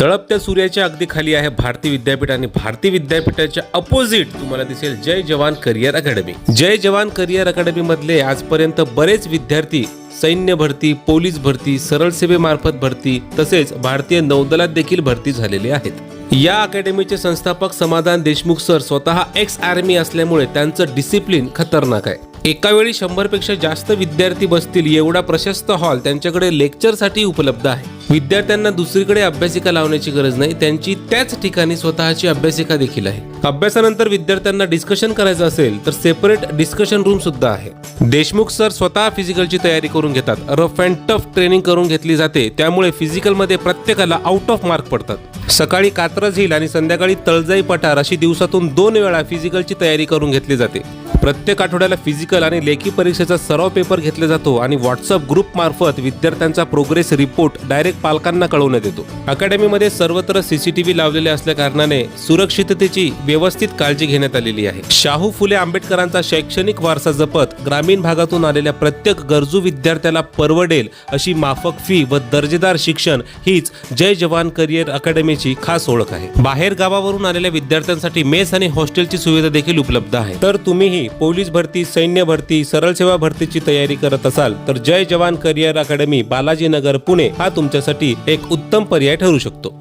तळपत्या सूर्याच्या अगदी खाली आहे भारती विद्यापीठ आणि भारती विद्यापीठाच्या अपोजिट तुम्हाला दिसेल जय जवान करिअर अकॅडमी. जय जवान करिअर अकॅडमी मधले आजपर्यंत बरेच विद्यार्थी सैन्य भरती पोलीस भरती सरळ सेवेमार्फत भरती तसेच भारतीय नौदलात देखील भरती झालेले आहेत. या अकॅडमीचे संस्थापक समाधान देशमुख सर स्वतः एक्स आर्मी असल्यामुळे त्यांचं डिसिप्लिन खतरनाक आहे. एका वेळी शंभरपेक्षा जास्त विद्यार्थी बसतील एवढा प्रशस्त हॉल त्यांच्याकडे लेक्चरसाठी उपलब्ध आहे. विद्यार्थ्यांना दुसरीकडे अभ्यासिका लावण्याची गरज नाही. त्यांची त्याच ठिकाणी स्वतःची अभ्यासिका देखील आहे. अभ्यासानंतर विद्यार्थ्यांना डिस्कशन करायचं असेल तर सेपरेट डिस्कशन रूम सुद्धा आहे. देशमुख सर स्वतः फिजिकलची तयारी करून घेतात. रफ अँड टफ ट्रेनिंग करून घेतली जाते. त्यामुळे फिजिकलमध्ये प्रत्येकाला आउट ऑफ मार्क पडतात. सकाळी कात्रज हिल आणि संध्याकाळी तळजाई पठार अशी दिवसातून दोन वेळा फिजिकलची तयारी करून घेतली जाते. प्रत्येक आठवड्याला फिजिकल आणि लेखी परीक्षेचा सराव पेपर घेतला जातो आणि व्हॉट्सअप ग्रुप मार्फत विद्यार्थ्यांचा प्रोग्रेस रिपोर्ट डायरेक्ट पालकांना कळवण्यात येतो. अकॅडमीमध्ये सर्वत्र सीसीटीव्ही लावलेले असल्या कारणाने सुरक्षिततेची व्यवस्थित काळजी घेण्यात आलेली आहे. शाहू फुले आंबेडकरांचा शैक्षणिक वारसा जपत ग्रामीण भागातून आलेल्या प्रत्येक गरजू विद्यार्थ्याला परवडेल अशी माफक फी व दर्जेदार शिक्षण हीच जय जवान करिअर अकॅडमीची खास ओळख आहे. बाहेर गावावरून आलेल्या विद्यार्थ्यांसाठी मेस आणि हॉस्टेलची सुविधा देखील उपलब्ध आहे. तर तुम्हीही पोलीस भरती सैन्य भरती सरळ सेवा भरतीची तयारी करत असाल तर जय जवान करिअर अकॅडमी बालाजीनगर पुणे हा तुमच्यासाठी एक उत्तम पर्याय ठरू शकतो.